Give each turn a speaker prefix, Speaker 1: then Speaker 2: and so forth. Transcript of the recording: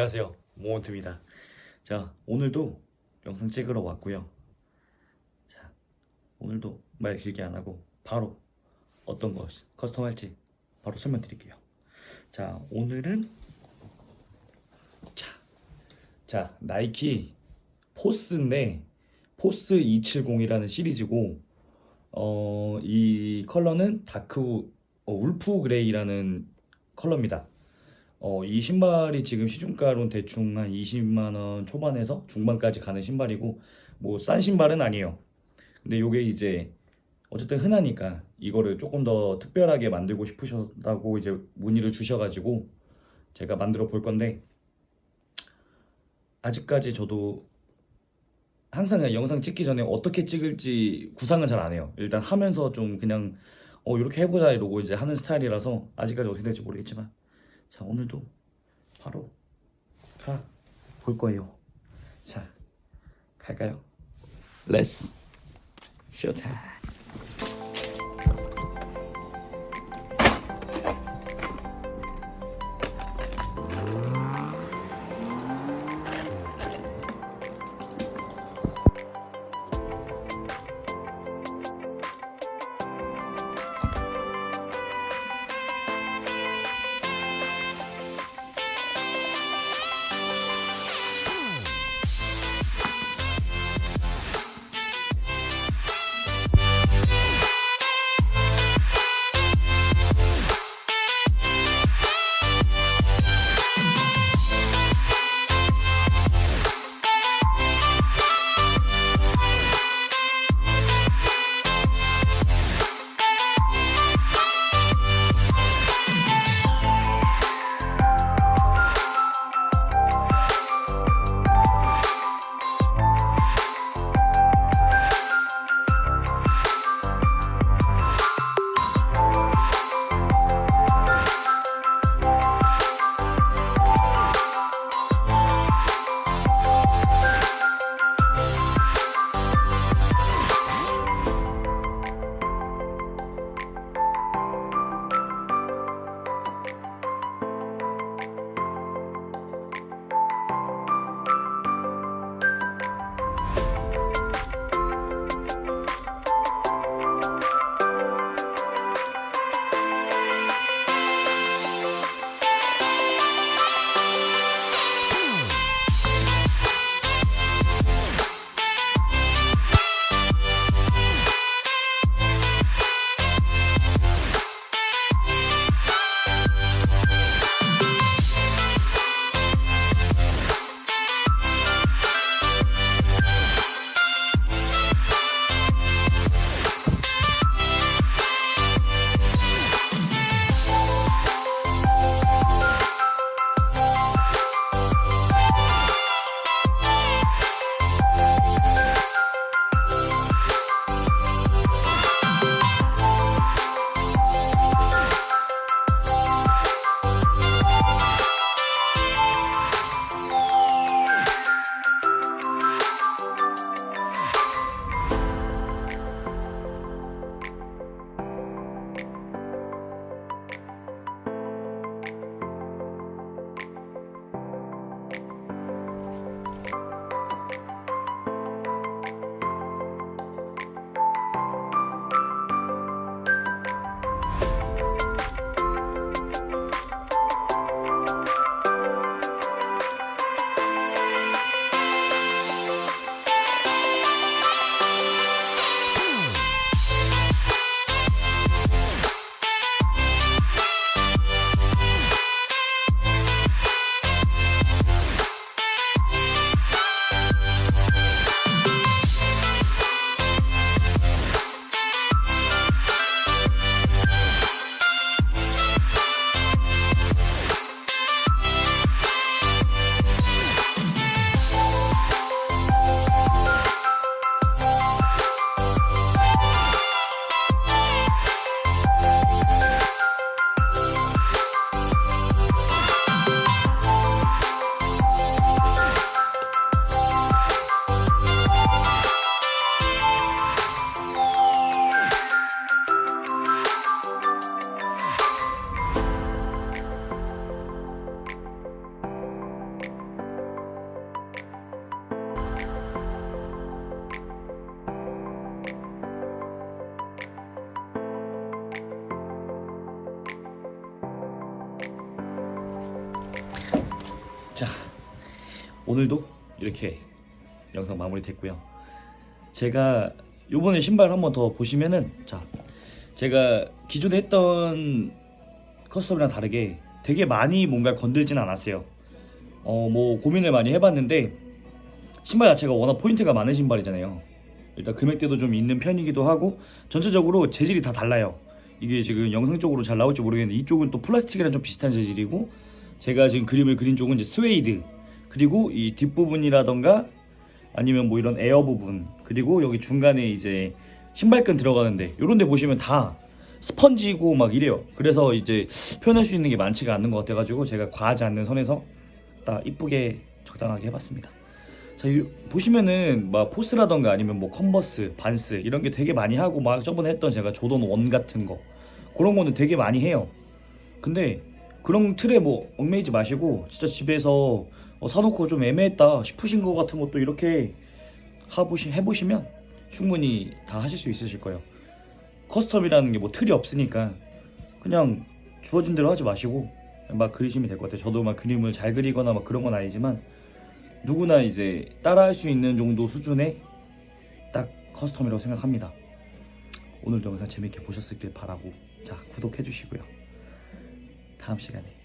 Speaker 1: 안녕하세요. 모먼트입니다. 자 오늘도 영상 찍으러 왔고요. 자 오늘도 말 길게 안 하고 바로 어떤 거 커스텀 할지 바로 설명드릴게요. 자 오늘은 자, 자 나이키 포스인데 포스 270이라는 시리즈고 어, 이 컬러는 다크 어, 울프 그레이라는 컬러입니다. 어, 이 신발이 지금 시중가로는 대충 한 20만 원 초반에서 중반까지 가는 신발이고 뭐 싼 신발은 아니에요. 근데 요게 이제 어쨌든 흔하니까 이거를 조금 더 특별하게 만들고 싶으셨다고 이제 문의를 주셔가지고 제가 만들어 볼 건데 아직까지 저도 항상 영상 찍기 전에 어떻게 찍을지 구상을 잘안 해요. 일단 하면서 좀 그냥 어 이렇게 해보자 이러고 이제 하는 스타일이라서 아직까지 어떻게 될지 모르겠지만 자 오늘도 바로 가 볼 거예요. 자 갈까요? 렛츠 쇼 오늘도 이렇게 영상 마무리 됐고요. 제가 요번에 신발 한번 더 보시면은 자 제가 기존에 했던 커스텀이랑 다르게 되게 많이 뭔가 건들진 않았어요. 어 뭐 고민을 많이 해봤는데 신발 자체가 워낙 포인트가 많은 신발이잖아요. 일단 금액대도 좀 있는 편이기도 하고 전체적으로 재질이 다 달라요. 이게 지금 영상 쪽으로 잘 나올지 모르겠는데 이쪽은 또 플라스틱이랑 좀 비슷한 재질이고 제가 지금 그림을 그린 쪽은 이제 스웨이드 그리고 이 뒷부분이라던가 아니면 뭐 이런 에어 부분 그리고 여기 중간에 이제 신발끈 들어가는데 요런 데 보시면 다 스펀지고 막 이래요. 그래서 이제 표현할 수 있는 게 많지가 않는 것 같아가지고 제가 과하지 않는 선에서 딱 이쁘게 적당하게 해봤습니다. 자 이- 보시면은 막 포스라던가 아니면 뭐 컨버스 반스 이런 게 되게 많이 하고 막 저번에 했던 제가 조던 원 같은 거 그런 거는 되게 많이 해요. 근데 그런 틀에 뭐 얽매이지 마시고 진짜 집에서 어, 사놓고 좀 애매했다 싶으신 거 같은 것도 이렇게 하보시, 해보시면 충분히 다 하실 수 있으실 거예요. 커스텀이라는 게 뭐 틀이 없으니까 그냥 주어진 대로 하지 마시고 막 그리시면 될 것 같아요. 저도 막 그림을 잘 그리거나 막 그런 건 아니지만 누구나 이제 따라할 수 있는 정도 수준의 딱 커스텀이라고 생각합니다. 오늘도 영상 재밌게 보셨길 바라고 자 구독해 주시고요. 다음 시간에